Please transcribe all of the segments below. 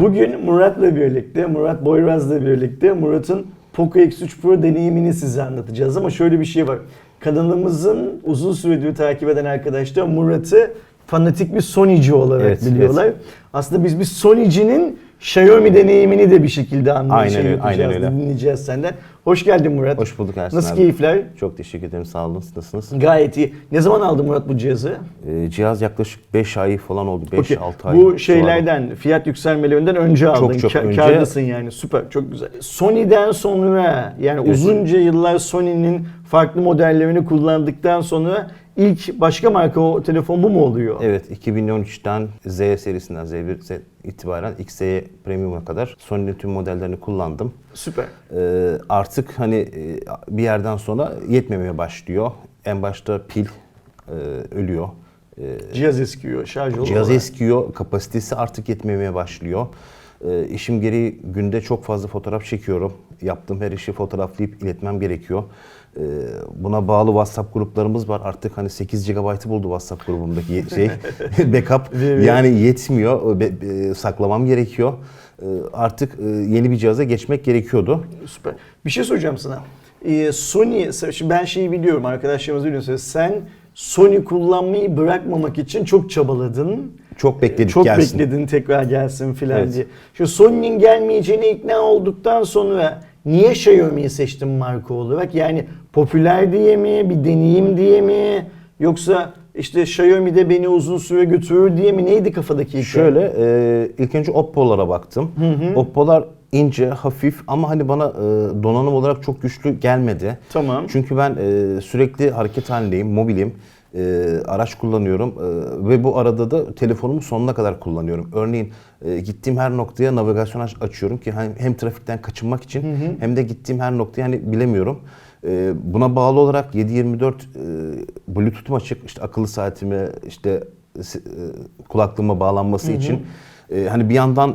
Bugün Murat'la birlikte, Murat Boyraz'la birlikte Murat'ın Poco X3 Pro deneyimini size anlatacağız. Ama şöyle bir şey var. Kanalımızın uzun süredir takip eden arkadaşlar Murat'ı fanatik bir Sony'ci olarak Evet, biliyorlar. Aslında biz bir Sony'cinin Xiaomi deneyimini de bir şekilde anlayacağız, Aynen öyle, yapacağız, aynen öyle. dinleyeceğiz senden. Hoş geldin Murat. Hoş bulduk Ersin Nasıl abi. keyifler? Çok teşekkür ederim. Sağ olun. Nasılsınız? Gayet iyi. Ne zaman aldın Murat bu cihazı? Ee, cihaz yaklaşık 5 ay falan oldu. 5-6 Okey. ay. Bu şeylerden, fiyat yükselmelerinden önce aldın. çok Ka- önce. Kârdasın yani. Süper, çok güzel. Sony'den sonra yani Evet. uzunca yıllar Sony'nin farklı modellerini kullandıktan sonra ilk başka marka o telefon bu mu oluyor? Evet 2013'ten Z serisinden Z1 Z itibaren XE Premium'a kadar Sony'nin tüm modellerini kullandım. Süper. Ee, artık hani e, bir yerden sonra yetmemeye başlıyor. En başta pil e, ölüyor. Ee, Cihaz eskiyor, şarj oluyor. Cihaz eskiyor, kapasitesi artık yetmemeye başlıyor. Ee, işim gereği günde çok fazla fotoğraf çekiyorum. Yaptığım her işi fotoğraflayıp iletmem gerekiyor. Ee, buna bağlı WhatsApp gruplarımız var. Artık hani 8 GB'ı buldu WhatsApp grubumdaki şey backup. Yani yetmiyor. Be- be- saklamam gerekiyor. Ee, artık e, yeni bir cihaza geçmek gerekiyordu. Süper. Bir şey soracağım sana. Ee, Sony, ben şeyi biliyorum arkadaşlarımız biliyorsunuz. Sen Sony kullanmayı bırakmamak için çok çabaladın. Çok bekledik Çok gelsin. bekledin tekrar gelsin filan Evet. diye. Şu Sony'nin gelmeyeceğine ikna olduktan sonra niye Xiaomi'yi seçtin marka olarak? Yani popüler diye mi, bir deneyim diye mi? Yoksa işte Xiaomi de beni uzun süre götürür diye mi? Neydi kafadaki hikaye? Şöyle e, ilk önce Oppo'lara baktım. Oppo'lar ince, hafif ama hani bana e, donanım olarak çok güçlü gelmedi. Tamam. Çünkü ben e, sürekli hareket halindeyim, mobilim. E, araç kullanıyorum e, ve bu arada da telefonumu sonuna kadar kullanıyorum. Örneğin e, gittiğim her noktaya navigasyon aç- açıyorum ki hem, hem trafikten kaçınmak için hem de gittiğim her noktaya hani bilemiyorum. E, buna bağlı olarak 7/24 e, Bluetooth'um açık, işte akıllı saatime, işte e, kulaklığıma bağlanması için. E, hani bir yandan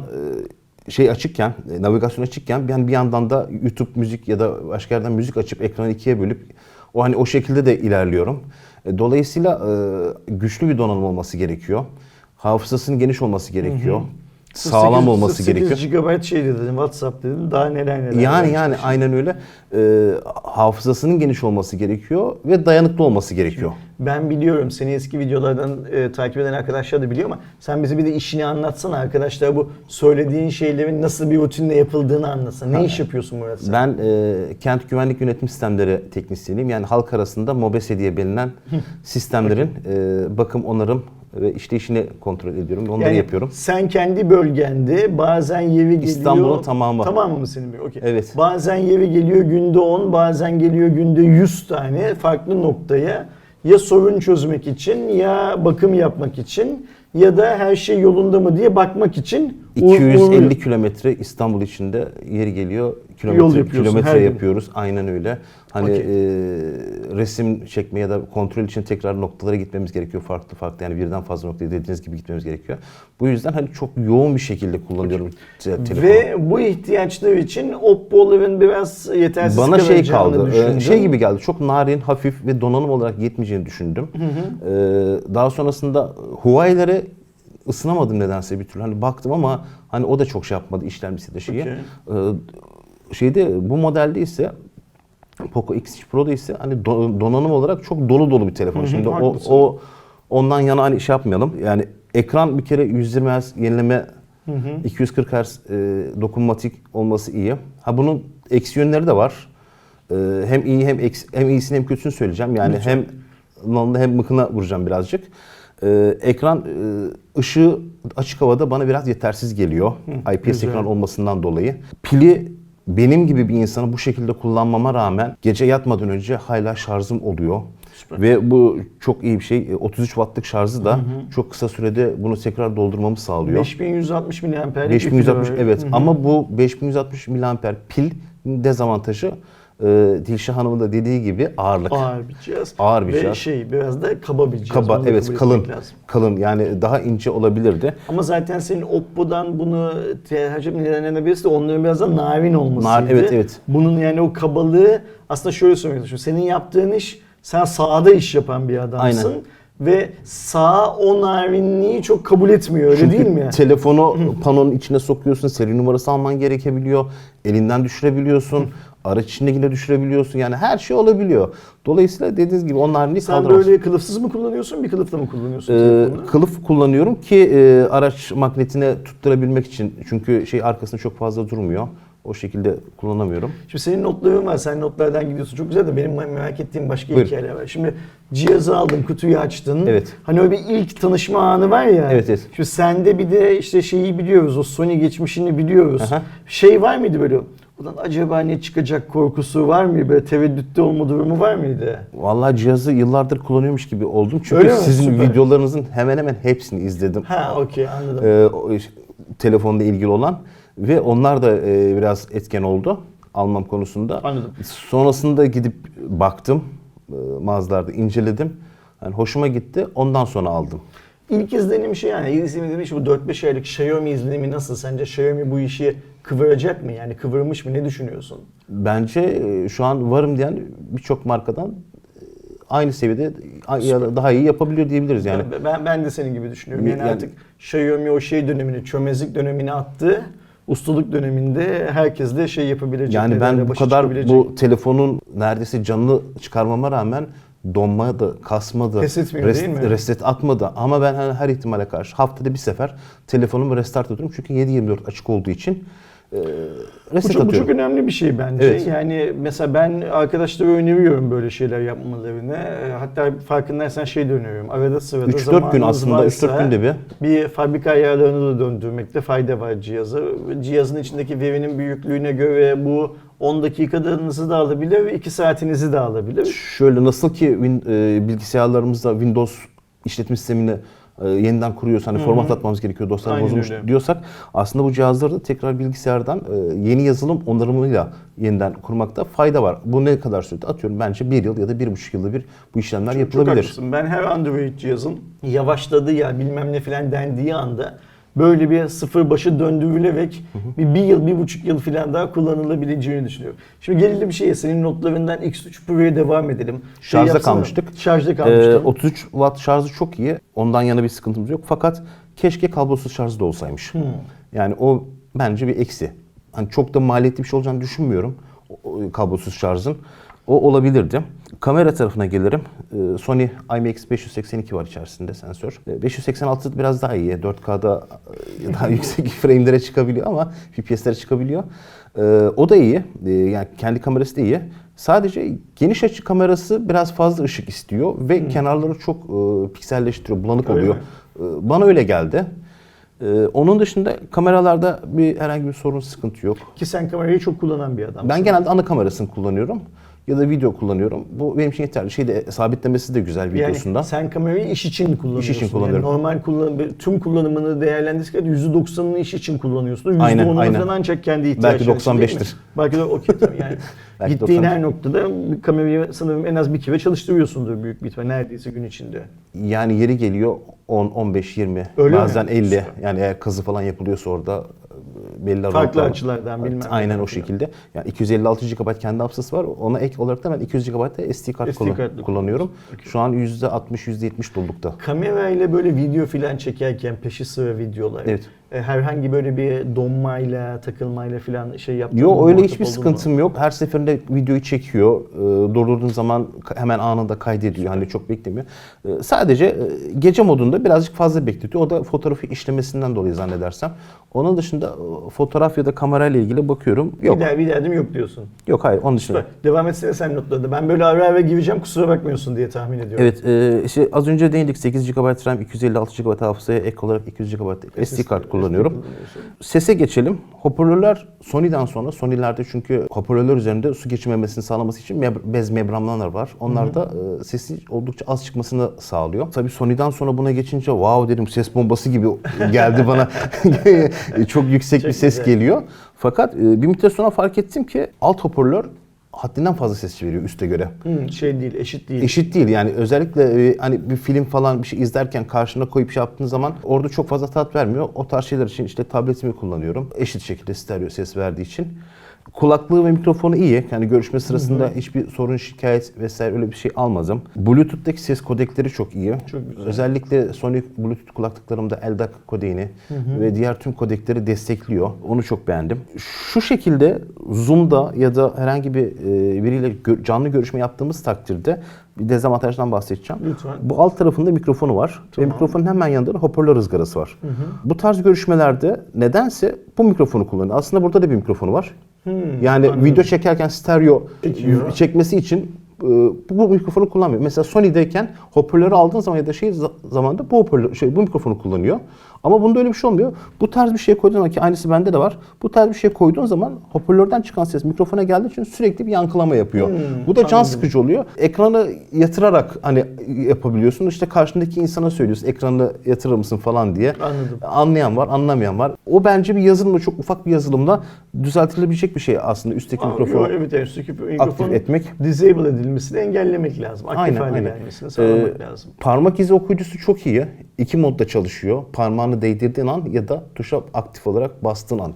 e, şey açıkken, e, navigasyon açıkken ben bir yandan da YouTube müzik ya da başka yerden müzik açıp ekranı ikiye bölüp o hani o şekilde de ilerliyorum. E, dolayısıyla e, güçlü bir donanım olması gerekiyor. Hafızasının geniş olması gerekiyor. Sağlam 8 olması 8 gerekiyor. GB şey dedin, WhatsApp dedin. Daha neler neler. Yani yani aynen öyle. E, hafızasının geniş olması gerekiyor ve dayanıklı olması gerekiyor. Ben biliyorum seni eski videolardan e, takip eden arkadaşlar da biliyor ama sen bize bir de işini anlatsana arkadaşlar bu söylediğin şeylerin nasıl bir rutinle yapıldığını anlatsana. Ne iş yapıyorsun Murat sen? Ben e, kent güvenlik yönetim sistemleri teknisyeniyim. Yani halk arasında MOBESE diye bilinen sistemlerin e, bakım, onarım ve işleyişini kontrol ediyorum. Onları Yani yapıyorum. Sen kendi bölgende bazen yeri geliyor. İstanbul'un tamamı. Tamamı mı senin? Okey. Evet. Bazen yeri geliyor günde 10, bazen geliyor günde 100 tane farklı noktaya ya sorun çözmek için ya bakım yapmak için ya da her şey yolunda mı diye bakmak için uğ- 250 uğruyor. kilometre İstanbul içinde yeri geliyor. Yol Kilometre, yapıyorsun kilometre gün. yapıyoruz. Aynen öyle. Hani Okey. e, resim çekmeye ya da kontrol için tekrar noktalara gitmemiz gerekiyor. Farklı farklı yani birden fazla noktaya dediğiniz gibi gitmemiz gerekiyor. Bu yüzden hani çok yoğun bir şekilde kullanıyorum te- telefonu. Ve bu ihtiyaçlar için Oppo'ların biraz yetersiz Bana şey kaldı. e, düşündüm. Şey gibi geldi. Çok narin, hafif ve donanım olarak yetmeyeceğini düşündüm. E, daha sonrasında Huawei'lere ısınamadım nedense bir türlü. Hani baktım ama hani o da çok şey yapmadı işlemcisi de şeyi. Okey. E, şeyde bu modelde ise Poco X3 Pro'da ise hani do- donanım olarak çok dolu dolu bir telefon. Hı hı, Şimdi o, haklısın. o ondan yana hani şey yapmayalım. Yani ekran bir kere 120 Hz yenileme 240 Hz e, dokunmatik olması iyi. Ha bunun eksi yönleri de var. E, hem iyi hem eksi, hem iyisini hem kötüsünü söyleyeceğim. Yani hem normalde hem mıkına vuracağım birazcık. E, ekran e, ışığı açık havada bana biraz yetersiz geliyor. IPS güzel. ekran olmasından dolayı. Pili benim gibi bir insanı bu şekilde kullanmama rağmen gece yatmadan önce hala şarjım oluyor. Ve bu çok iyi bir şey. E, 33 wattlık şarjı da çok kısa sürede bunu tekrar doldurmamı sağlıyor. 5160 mAh'lik 5160 bir pil var. evet ama bu 5160 mAh pil dezavantajı e, Dilşah Hanım'ın da dediği gibi ağırlık. Ağır bir cihaz. Ağır bir Ve cihaz. şey biraz da kaba bir cihaz. Kaba da evet kabul kalın. etmek lazım. Kalın yani daha ince olabilirdi. Ama zaten senin Oppo'dan bunu tercih etmelerine birisi de onların biraz da narin olmasıydı. Nar- evet, evet. Bunun yani o kabalığı aslında şöyle söylemek istiyorum. Senin yaptığın iş sen sahada iş yapan bir adamsın. Aynen. ve sağ o narinliği çok kabul etmiyor öyle Çünkü değil mi? telefonu panonun içine sokuyorsun, seri numarası alman gerekebiliyor. Elinden düşürebiliyorsun. Araç içinde yine düşürebiliyorsun. Yani her şey olabiliyor. Dolayısıyla dediğiniz gibi onlar narinliği Sen kaldıramaz. böyle kılıfsız mı kullanıyorsun bir kılıfla mı kullanıyorsun Ee, kılıf kullanıyorum ki e, araç magnetine tutturabilmek için. Çünkü şey arkasında çok fazla durmuyor. O şekilde kullanamıyorum. Şimdi senin notların var. Sen notlardan gidiyorsun. Çok güzel de benim merak ettiğim başka Buyur. hikayeler var. Şimdi cihazı aldın, kutuyu açtın. Evet. Hani öyle bir ilk tanışma anı var ya. Evet, evet. Şimdi sende bir de işte şeyi biliyoruz. O Sony geçmişini biliyoruz. Aha. Şey var mıydı böyle? Ulan acaba ne çıkacak korkusu var mıydı? Böyle tereddütte olma durumu var mıydı? Vallahi cihazı yıllardır kullanıyormuş gibi oldum. Çünkü Öyle mi? sizin Süper. videolarınızın hemen hemen hepsini izledim. Ha okey anladım. Ee, o iş- telefonla ilgili olan ve onlar da e, biraz etken oldu almam konusunda. Anladım. Sonrasında gidip baktım e, mağazalarda inceledim. Yani hoşuma gitti. Ondan sonra aldım. İlk izlenim şey yani ilk izlenim demiş bu 4-5 aylık Xiaomi izlenimi nasıl? Sence Xiaomi bu işi kıvıracak mı? Yani kıvırmış mı? Ne düşünüyorsun? Bence e, şu an varım diyen birçok markadan e, aynı seviyede ya da daha iyi yapabiliyor diyebiliriz yani. Ben, ben, de senin gibi düşünüyorum. Yani, Yani- artık Xiaomi o şey dönemini, çömezlik dönemini attı. Ustalık döneminde herkes de şey yapabilecek. Yani ben bu kadar bu telefonun neredeyse canlı çıkarmama rağmen donmadı, kasmadı, Pes etmiyor değil mi? reset atmadı. Ama ben hani her ihtimale karşı haftada bir sefer telefonumu restart ediyorum. Çünkü 7-24 açık olduğu için e, bu reset çok, bu atıyorum. çok önemli bir şey bence. Evet. Yani mesela ben arkadaşlara öneriyorum böyle şeyler yapmalarını. E, Hatta farkındaysan şey de öneriyorum. Arada sırada 3-4 gün aslında varsa 3-4 günde bir. bir fabrika ayarlarını da döndürmekte fayda var cihazı. Cihazın içindeki verinin büyüklüğüne göre bu 10 dakikanızı da alabilir, 2 saatinizi de alabilir. Şöyle nasıl ki e, bilgisayarlarımızda Windows işletim sistemini e, yeniden kuruyoruz. Hani format atmamız gerekiyor dosyalar Aynen bozulmuş öyle. diyorsak aslında bu cihazları da tekrar bilgisayardan e, yeni yazılım onarımıyla yeniden kurmakta fayda var. Bu ne kadar sürede? Atıyorum bence bir yıl ya da bir buçuk yılda bir bu işlemler Çok yapılabilir. haklısın. Ben her Android cihazın yavaşladı ya bilmem ne filan dendiği anda böyle bir sıfır başı döndürülerek bir, bir yıl, bir buçuk yıl filan daha kullanılabileceğini düşünüyorum. Şimdi gelelim bir şeye. Senin notlarından X3 Pro'ya devam edelim. Şey Şarjda yapsana. kalmıştık. Şarjda Ee, kalmıştık. 33 watt şarjı çok iyi. Ondan yana bir sıkıntımız yok. Fakat keşke kablosuz şarjı da olsaymış. Yani o bence bir eksi. Hani çok da maliyetli bir şey olacağını düşünmüyorum. kablosuz şarjın. O olabilirdi. Kamera tarafına gelirim. Ee, Sony IMX582 var içerisinde sensör. Ee, 586 biraz daha iyi. 4K'da e, daha yüksek frame'lere çıkabiliyor ama FPS'lere çıkabiliyor. Ee, o da iyi. Ee, yani kendi kamerası da iyi. Sadece geniş açı kamerası biraz fazla ışık istiyor ve kenarları çok e, pikselleştiriyor, bulanık Öyle oluyor. mi? Ee, bana öyle geldi. Ee, onun dışında kameralarda bir herhangi bir sorun, sıkıntı yok. Ki sen kamerayı çok kullanan bir adamsın. Ben genelde ana kamerasını kullanıyorum ya da video kullanıyorum. Bu benim için yeterli. Şeyde sabitlemesi de güzel yani videosunda. sen kamerayı iş için kullanıyorsun. İş için kullanıyorum. Yani normal kullan tüm kullanımını değerlendirirken %90'ını iş için kullanıyorsun. Aynen, %10'unu aynen. falan ancak kendi ihtiyaçların Belki için değil mi? 95'tir. Belki de okey tamam yani. Belki Gittiğin 95. her noktada kamerayı sanırım en az bir kere çalıştırıyorsundur büyük bir ihtimal neredeyse gün içinde. Yani yeri geliyor 10, 15, 20, Öyle mi? bazen 50. Süper. Yani eğer kazı falan yapılıyorsa orada belli Farklı aralıklarla- açılardan bilmem ne Aynen o şekilde. Yani 256 GB kendi hafızası var. Ona ek olarak da ben 200 GB da SD kart SD kullan- kartlı kullanıyorum. Şu an %60, %70 dolulukta. Kamerayla böyle video filan çekerken peşi sıra videolar. Evet. E, Herhangi böyle bir donmayla, takılmayla filan şey yaptın? Yok öyle hiçbir oldun mu? sıkıntım yok. Her seferinde videoyu çekiyor. Ee, durdurduğun zaman hemen anında kaydediyor. Hani çok beklemiyor. Ee, sadece e, gece modunda birazcık fazla bekletiyor. O da fotoğrafı işlemesinden dolayı zannedersem. Onun dışında e, fotoğraf ya da kamerayla ilgili bakıyorum. Yok. Bir, der, bir derdim yok diyorsun. Yok hayır onun dışında. Süper. Devam etsene sen notlarında. Ben böyle ara ara gireceğim kusura bakmıyorsun diye tahmin ediyorum. Evet, e, işte az önce değindik 8 GB RAM, 256 GB hafızaya ek olarak 200 GB SD kart kullanıyorum. Kullanıyorsun. Sese geçelim. Hoparlörler Sony'den sonra Sony'lerde çünkü hoparlörler üzerinde su geçirmemesini sağlaması için meb- bez membranlar var. Onlar da e, sesi oldukça az çıkmasını sağlıyor. Tabii Sony'den sonra buna geçince wow dedim ses bombası gibi geldi bana. Çok yüksek Çok bir ses güzel. geliyor. Fakat e, bir müddet sonra fark ettim ki alt hoparlör haddinden fazla ses veriyor üste göre. Hı, şey değil, eşit değil. Eşit değil yani özellikle e, hani bir film falan bir şey izlerken karşına koyup şey yaptığın zaman orada çok fazla tat vermiyor. O tarz şeyler için işte tabletimi kullanıyorum. Eşit şekilde stereo ses verdiği için. Kulaklığı ve mikrofonu iyi. Yani görüşme sırasında hiçbir sorun, şikayet vesaire öyle bir şey almadım. Bluetooth'taki ses kodekleri çok iyi. Çok güzel. Özellikle Sony Bluetooth kulaklıklarımda LDAC kodeğini ve diğer tüm kodekleri destekliyor. Onu çok beğendim. Şu şekilde Zoom'da ya da herhangi bir e, biriyle canlı görüşme yaptığımız takdirde bir dezavantajdan bahsedeceğim. Lütfen. Bu alt tarafında mikrofonu var Tamam. ve mikrofonun hemen yanında da hoparlör ızgarası var. Bu tarz görüşmelerde nedense bu mikrofonu kullanıyor. Aslında burada da bir mikrofonu var. Yani anladım. video çekerken stereo Çekiyor. çekmesi için e, bu, mikrofonu kullanmıyor. Mesela Sony'deyken hoparlörü aldığın zaman ya da şey za- zamanda bu hoparlör, şey bu mikrofonu kullanıyor. Ama bunda öyle bir şey olmuyor. Bu tarz bir şey koyduğun zaman ki aynısı bende de var. Bu tarz bir şey koyduğun zaman hoparlörden çıkan ses mikrofona geldiği için sürekli bir yankılama yapıyor. bu da can anladım. sıkıcı oluyor. Ekranı yatırarak hani yapabiliyorsun. İşte karşındaki insana söylüyorsun ekranı yatırır mısın falan diye. Anladım. Anlayan var, anlamayan var. O bence bir yazılımla çok ufak bir yazılımla düzeltilebilecek bir şey aslında üstteki mikrofonu. Evet, üstteki etmek. disable edilmesini engellemek lazım. Aktif Aynen, hale aynen. gelmesini sağlamak Ee, lazım. Parmak izi okuyucusu çok iyi. İki modda çalışıyor. Parmağını değdirdiğin an ya da tuşa aktif olarak bastığın an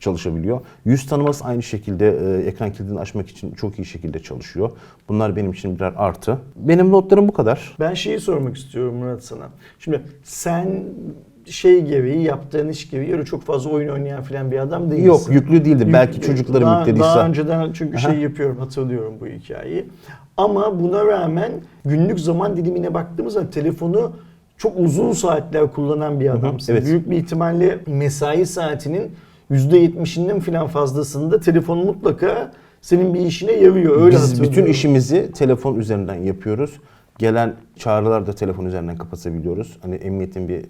çalışabiliyor. Yüz tanıması aynı şekilde e, ekran kilidini açmak için çok iyi şekilde çalışıyor. Bunlar benim için birer artı. Benim notlarım bu kadar. Ben şeyi sormak istiyorum Murat sana. Şimdi sen şey gereği yaptığın iş gereği öyle çok fazla oyun oynayan falan bir adam değilsin. Yok yüklü değildir. Yük- Belki çocuklarım daha, yüklediyse. Daha önceden çünkü Aha. şey yapıyorum hatırlıyorum bu hikayeyi. Ama buna rağmen günlük zaman dilimine baktığımız zaman telefonu çok uzun saatler kullanan bir adamsın. evet. Büyük bir ihtimalle mesai saatinin %70'inden falan fazlasında telefon mutlaka senin bir işine yarıyor. Öyle Biz bütün işimizi telefon üzerinden yapıyoruz. Gelen çağrılar da telefon üzerinden kapatabiliyoruz. Hani emniyetin bir e,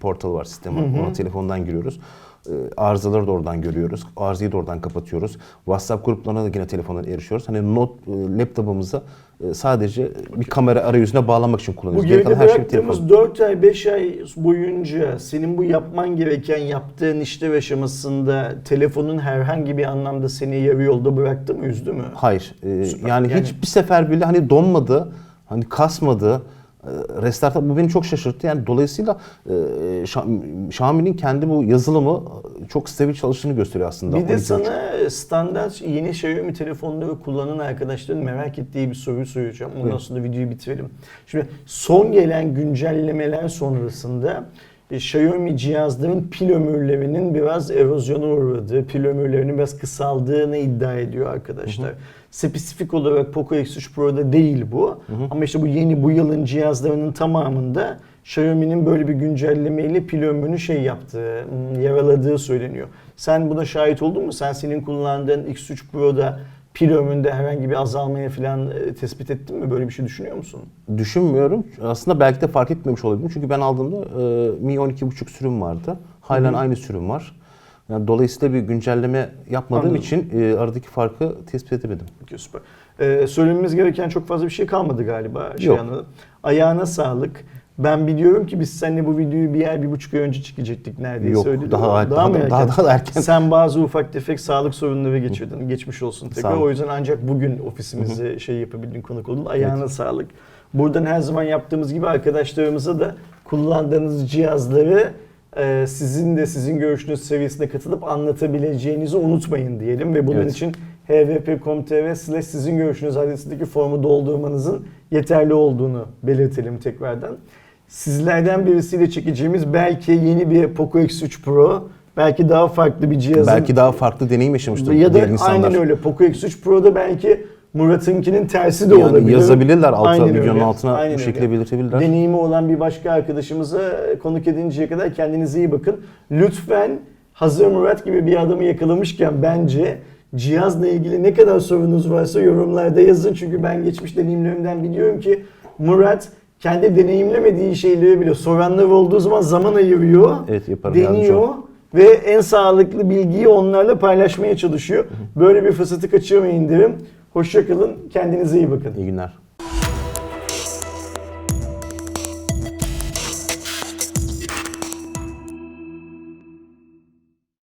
portalı var, sistemi var. Ona telefondan giriyoruz. E, Arızaları da oradan görüyoruz. Arızayı da oradan kapatıyoruz. WhatsApp gruplarına da yine telefondan erişiyoruz. Hani not e, laptopumuza e, sadece bir kamera arayüzüne bağlamak için Bu kullanıyoruz. Geri geride her şey telefon. bıraktığımız 4 ay 5 ay boyunca senin bu yapman gereken yaptığın işlev aşamasında telefonun herhangi bir anlamda seni yarı yolda bıraktı mı üzdü mü? Hayır. e, yani, Yani- hiçbir sefer bile hani donmadı, hani kasmadı. E, Restart bu beni çok şaşırttı. Yani dolayısıyla e, Şa- Xiaomi'nin kendi bu yazılımı e, çok stabil çalıştığını gösteriyor aslında. Bir de 12.3. sana standart yeni Xiaomi telefonları kullanan arkadaşların merak ettiği bir soruyu soracağım. Ondan sonra videoyu bitirelim. Şimdi son gelen güncellemeler sonrasında e, Xiaomi cihazların pil ömürlerinin biraz erozyona uğradığı, pil ömürlerinin biraz kısaldığını iddia ediyor arkadaşlar. Spesifik olarak Poco X3 Pro'da değil bu. Ama işte bu yeni bu yılın cihazlarının tamamında Xiaomi'nin böyle bir güncellemeyle pil ömrünü şey yaptığı, hmm, yaraladığı söyleniyor. Sen buna şahit oldun mu? Sen senin kullandığın X3 Pro'da pil ömründe herhangi bir azalmaya falan e, tespit ettin mi? Böyle bir şey düşünüyor musun? Düşünmüyorum. Aslında belki de fark etmemiş olabilirim. Çünkü ben aldığımda e, Mi 12.5 sürüm vardı. Halen aynı sürüm var. Yani dolayısıyla bir güncelleme yapmadığım Anladım. için e, aradaki farkı tespit edemedim. Peki süper. Ee, söylememiz gereken çok fazla bir şey kalmadı galiba. Şey Yok. anladım. Ayağına sağlık. Ben biliyorum ki biz seninle bu videoyu bir ay, bir buçuk ay önce çekecektik neredeyse. Yok, öyle mi? daha- daha- mı daha- erken? daha da erken. Sen bazı ufak tefek sağlık sorunları geçirdin. Geçmiş olsun tekrar. O yüzden ancak bugün ofisimize şey yapabildin, konuk oldun. Ayağına sağlık. Buradan her zaman yaptığımız gibi arkadaşlarımıza da kullandığınız cihazları e, sizin de sizin görüşünüz seviyesine katılıp anlatabileceğinizi unutmayın diyelim ve bunun Evet. için hvp.com.tr slash sizin görüşünüz adresindeki formu doldurmanızın yeterli olduğunu belirtelim tekrardan. Sizlerden birisiyle çekeceğimiz belki yeni bir Poco X3 Pro, belki daha farklı bir cihazın Belki daha farklı deneyim yaşamıştır ya da insanlar. aynen öyle Poco X3 Pro'da belki Murat'ınkinin tersi de Yani olabilir. yazabilirler altına, Aynen videonun öyle. altına Aynen bu öyle. şekilde belirtebilirler. Deneyimi olan bir başka arkadaşımıza konuk edinceye kadar kendinize iyi bakın. Lütfen hazır Murat gibi bir adamı yakalamışken bence cihazla ilgili ne kadar sorunuz varsa yorumlarda yazın. Çünkü ben geçmiş deneyimlerimden biliyorum ki Murat kendi deneyimlemediği şeyleri bile soranlar olduğu zaman zaman ayırıyor. Evet, yaparım, Deniyor ve en sağlıklı bilgiyi onlarla paylaşmaya çalışıyor. Böyle bir fırsatı kaçırmayın derim. Hoşçakalın, kendinize iyi bakın. İyi günler.